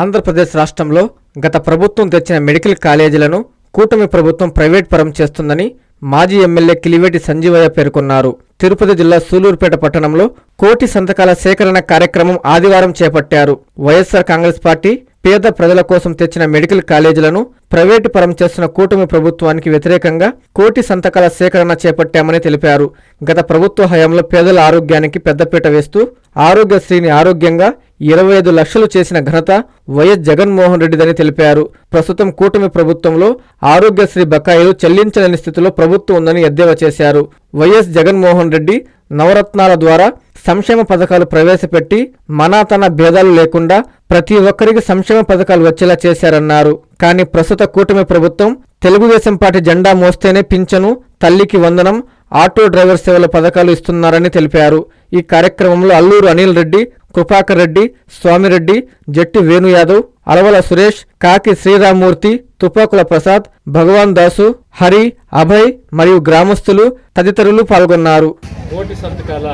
ఆంధ్రప్రదేశ్ రాష్ట్రంలో గత ప్రభుత్వం తెచ్చిన మెడికల్ కాలేజీలను కూటమి ప్రభుత్వం ప్రైవేట్ పరం చేస్తుందని మాజీ ఎమ్మెల్యే కిలివేటి సంజీవయ్య పేర్కొన్నారు. తిరుపతి జిల్లా సూలూరుపేట పట్టణంలో కోటి సంతకాల సేకరణ కార్యక్రమం ఆదివారం చేపట్టారు. వైఎస్సార్ కాంగ్రెస్ పార్టీ పేద ప్రజల కోసం తెచ్చిన మెడికల్ కాలేజీలను ప్రైవేటు పరం చేస్తున్న కూటమి ప్రభుత్వానికి వ్యతిరేకంగా కోటి సంతకాల సేకరణ చేపట్టామని తెలిపారు. గత ప్రభుత్వ హయాంలో పేదల ఆరోగ్యానికి పెద్దపీట వేస్తూ ఆరోగ్యశ్రీని ఆరోగ్యంగా ఇరవై ఐదు లక్షలు చేసిన ఘనత వైఎస్ జగన్మోహన్ రెడ్డిదని తెలిపారు. ప్రస్తుతం కూటమి ప్రభుత్వంలో ఆరోగ్యశ్రీ బకాయిలు చెల్లించలేని స్థితిలో ప్రభుత్వం ఉందని ఎద్దేవా చేశారు. వైఎస్ జగన్మోహన్ రెడ్డి నవరత్నాల ద్వారా సంక్షేమ పథకాలు ప్రవేశపెట్టి మనాతన భేదాలు లేకుండా ప్రతి ఒక్కరికి సంక్షేమ పథకాలు వచ్చేలా చేశారన్నారు. కానీ ప్రస్తుత కూటమి ప్రభుత్వం తెలుగుదేశం పార్టీ జెండా మోస్తేనే పింఛను తల్లికి వందనం ఆటో డ్రైవర్ సేవల పథకాలు ఇస్తున్నారని తెలిపారు. ఈ కార్యక్రమంలో అల్లూరు అనిల్ రెడ్డి కృపాకర్ రెడ్డి స్వామిరెడ్డి జట్టి వేణు యాదవ్ అలవల సురేష్ కాకి శ్రీరామూర్తి తుపాకుల ప్రసాద్ భగవాన్ దాసు హరి అభయ్ మరియు గ్రామస్తులు తదితరులు పాల్గొన్నారు. కోటి సంతకాల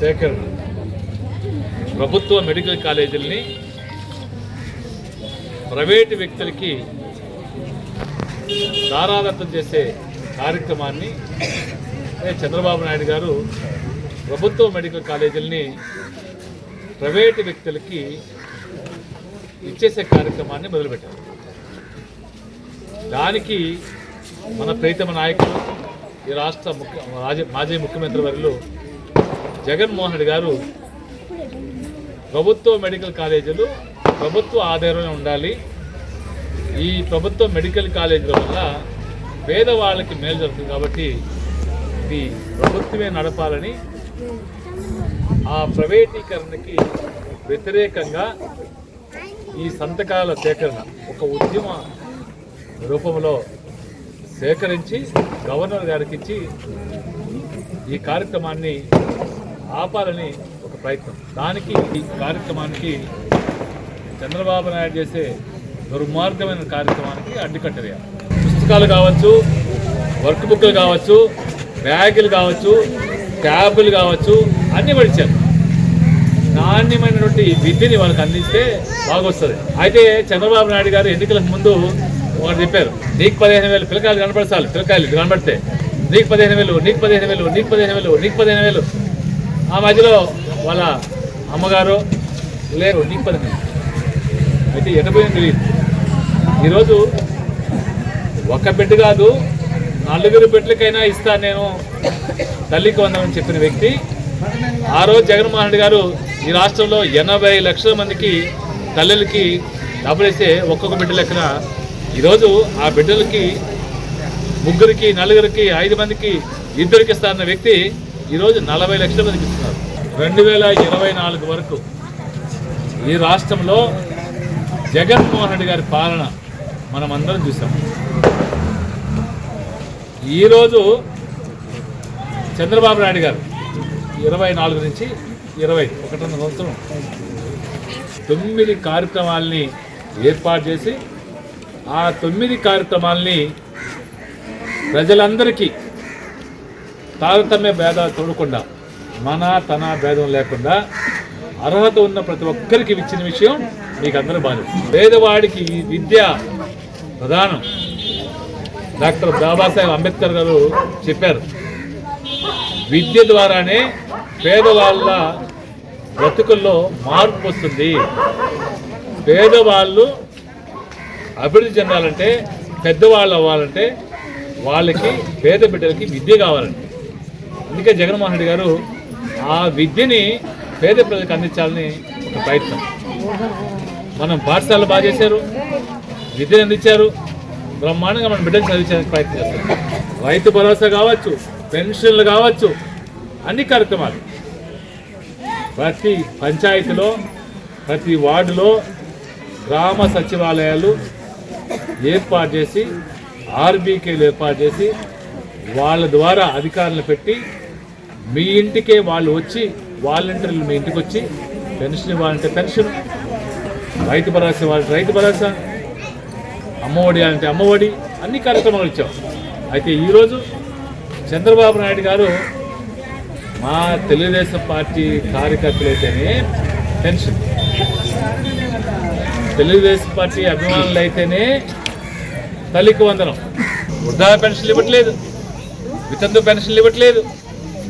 సేకరణ. ప్రభుత్వ మెడికల్ కాలేజీలని ప్రైవేటు వ్యక్తులకి దారాదత్తం చేసే కార్యక్రమాన్ని ఏ చంద్రబాబు నాయుడు గారు ప్రభుత్వ మెడికల్ కాలేజీలని ప్రైవేటు వ్యక్తులకి ఇచ్చేసే కార్యక్రమాన్ని మొదలుపెట్టారు. దానికి మన ప్రీతమ నాయకులు ఈ రాష్ట్ర ముఖ్య మాజీ ముఖ్యమంత్రి వర్యులు జగన్మోహన్ రెడ్డి గారు ప్రభుత్వ మెడికల్ కాలేజీలు ప్రభుత్వ ఆధారంలో ఉండాలి. ఈ ప్రభుత్వ మెడికల్ కాలేజీల వల్ల పేదవాళ్ళకి మేలు జరుగుతుంది కాబట్టి ఇది ప్రభుత్వమే నడపాలని ఆ ప్రైవేటీకరణకి వ్యతిరేకంగా ఈ సంతకాల సేకరణ ఒక ఉద్యమ రూపంలో సేకరించి గవర్నర్ గారికి ఇచ్చి ఈ కార్యక్రమాన్ని ఆపాలని ఒక ప్రయత్నం. దానికి ఈ కార్యక్రమానికి చంద్రబాబు నాయుడు చేసే దుర్మార్గమైన కార్యక్రమానికి అడ్డుకట్టేయాలి పుస్తకాలు కావచ్చు వర్క్ బుక్లు కావచ్చు బ్యాగులు కావచ్చు ట్యాబులు కావచ్చు అన్నీ పడిచారు నాణ్యమైనటువంటి విద్యని వాళ్ళకి అందిస్తే బాగొస్తుంది. అయితే చంద్రబాబు నాయుడు గారు ఎన్నికలకు ముందు వారు చెప్పారు నీకు పదిహేను వేలు పిల్లకాయలు కనపడతారు పిల్లకాయలు ఇది కనబడితే. నీకు పదిహేను వేలు నీకు పదిహేను వేలు నీకు పదిహేను వేలు నీకు పదిహేను వేలు. ఆ మధ్యలో వాళ్ళ అమ్మగారు లేరు నీకు పదిహేను అయితే ఎటపోయింది తెలియదు ఈరోజు ఒక బిడ్డ కాదు నలుగురు బిడ్డలకైనా ఇస్తాను నేను. తల్లికి వందమని చెప్పిన వ్యక్తి ఆ రోజు జగన్మోహన్ రెడ్డి గారు ఈ రాష్ట్రంలో ఎనభై లక్షల మందికి తల్లులకి డబ్బులిస్తే ఒక్కొక్క బిడ్డ లెక్కన ఈరోజు ఆ బిడ్డలకి ముగ్గురికి నలుగురికి ఐదు మందికి ఇద్దరికి ఇస్తారన్న వ్యక్తి ఈరోజు నలభై లక్షల మందికి ఇస్తున్నారు. రెండు వేల ఇరవై నాలుగు వరకు ఈ రాష్ట్రంలో జగన్మోహన్ రెడ్డి గారి పాలన మనం అందరం చూసాం ఈరోజు చంద్రబాబు నాయుడు గారు ఇరవై నాలుగు నుంచి ఇరవై ఒకటొన్న సంవత్సరం తొమ్మిది కార్యక్రమాల్ని ఏర్పాటు చేసి ఆ తొమ్మిది కార్యక్రమాల్ని ప్రజలందరికీ తారతమ్య భేదాలు చూడకుండా మన తన భేదం లేకుండా అర్హత ఉన్న ప్రతి ఒక్కరికి ఇచ్చిన విషయం మీకు అందరూ బాధ్యత. పేదవాడికి విద్య ప్రధానం. డాక్టర్ బాబాసాహెబ్ అంబేద్కర్ గారు చెప్పారు. విద్య ద్వారానే పేదవాళ్ళ బ్రతుకుల్లో మార్పు వస్తుంది. పేదవాళ్ళు అభివృద్ధి చెందాలంటే పెద్దవాళ్ళు అవ్వాలంటే వాళ్ళకి పేద బిడ్డలకి విద్య కావాలండి. అందుకే జగన్మోహన్ రెడ్డి గారు ఆ విద్యని పేద ప్రజలకు అందించాలని ఒక ప్రయత్నం. మనం పాఠశాలలు బాగా చేశారు విద్యను అందించారు బ్రహ్మాండంగా మన బిడ్డలు చదివించడానికి ప్రయత్నం చేస్తారు రైతు భరోసా కావచ్చు పెన్షన్లు కావచ్చు అన్ని కార్యక్రమాలు. ప్రతి పంచాయతీలో ప్రతి వార్డులో గ్రామ సచివాలయాలు ఏర్పాటు చేసి ఆర్బీకేలు ఏర్పాటు చేసి వాళ్ళ ద్వారా అధికారులు పెట్టి మీ ఇంటికే వాళ్ళు వచ్చి వాలంటీర్లు మీ ఇంటికి వచ్చి పెన్షన్ ఇవ్వాలంటే పెన్షన్ రైతు భరోసా ఇవ్వాలంటే రైతు భరోసా అమ్మఒడి అంటే అమ్మఒడి అన్ని కార్యక్రమాలు ఇచ్చాం. అయితే ఈరోజు చంద్రబాబు నాయుడు గారు మా తెలుగుదేశం పార్టీ కార్యకర్తలైతేనే పెన్షన్. తెలుగుదేశం పార్టీ అభిమానులు అయితేనే తల్లికి వందనం. వృద్ధా పెన్షన్లు ఇవ్వట్లేదు. వితంతు పెన్షన్లు ఇవ్వట్లేదు.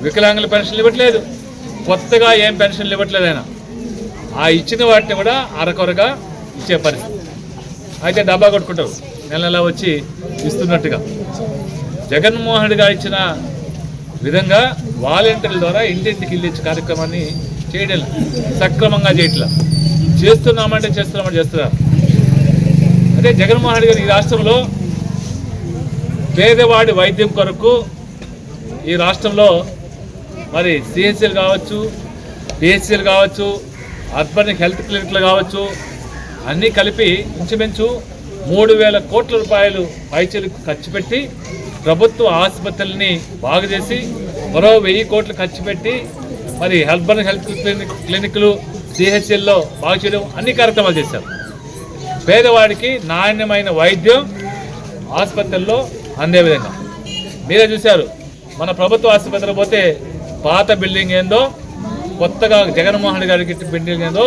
వికలాంగుల పెన్షన్లు ఇవ్వట్లేదు. కొత్తగా ఏం పెన్షన్లు ఇవ్వట్లేదు ఆయన. ఆ ఇచ్చిన వాటిని కూడా అరకొరగా ఇచ్చే పరిస్థితి. అయితే డబ్బా కొట్టుకుంటారు. నెల నెల వచ్చి ఇస్తున్నట్టుగా. జగన్మోహన్ రెడ్డి గారు ఇచ్చిన విధంగా వాలంటీర్ల ద్వారా ఇంటింటికి వెళ్ళి ఇచ్చే కార్యక్రమాన్ని చేయడం సక్రమంగా చేయట్లా. చేస్తున్నామంటే చేస్తున్నామంటే చేస్తున్నారు. అదే జగన్మోహన్ రెడ్డి గారు ఈ రాష్ట్రంలో పేదవాడి వైద్యం కొరకు ఈ రాష్ట్రంలో మరి సిహెచ్ఎల్ కావచ్చు పిహెచ్ఎల్ కావచ్చు అర్బన్ హెల్త్ క్లినిక్లు కావచ్చు అన్నీ కలిపి ఇంచుమించు మూడు వేల కోట్ల రూపాయలు పైచలకు ఖర్చు పెట్టి ప్రభుత్వ ఆసుపత్రుల్ని బాగు చేసి మరో వెయ్యి కోట్లు ఖర్చు పెట్టి మరి అర్బన్ హెల్త్ క్లినిక్ క్లినిక్లు సిహెచ్ఎల్లో బాగు చేయడం అన్ని కార్యక్రమాలు చేశారు. పేదవాడికి నాణ్యమైన వైద్యం ఆసుపత్రుల్లో అందే విధంగా. మీరే చూశారు మన ప్రభుత్వ ఆసుపత్రికి పోతే పాత బిల్డింగ్ ఏందో కొత్తగా జగన్మోహన్ గారికి ఇచ్చిన బిల్డింగ్ ఏందో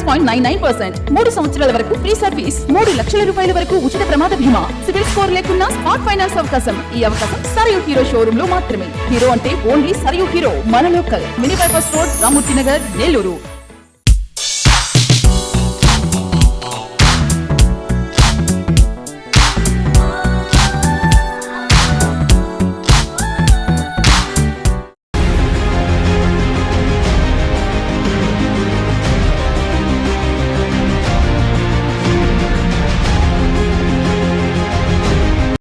six point nine nine percent మూడు సంవత్సరాల వరకు ఫ్రీ సర్వీస్ మూడు లక్షల రూపాయల వరకు ఉచిత ప్రమాద బీమా. సివిల్ స్కోర్ లేకున్నా స్మార్ట్ ఫైనాన్స్ అవకాశం. ఈ అవకాశం సరియు హీరో షోరూమ్లో మాత్రమే. హీరో అంటే ఓన్లీ సరియు హీరో. మన local mini bypass road Ramurthy Nagar Nellore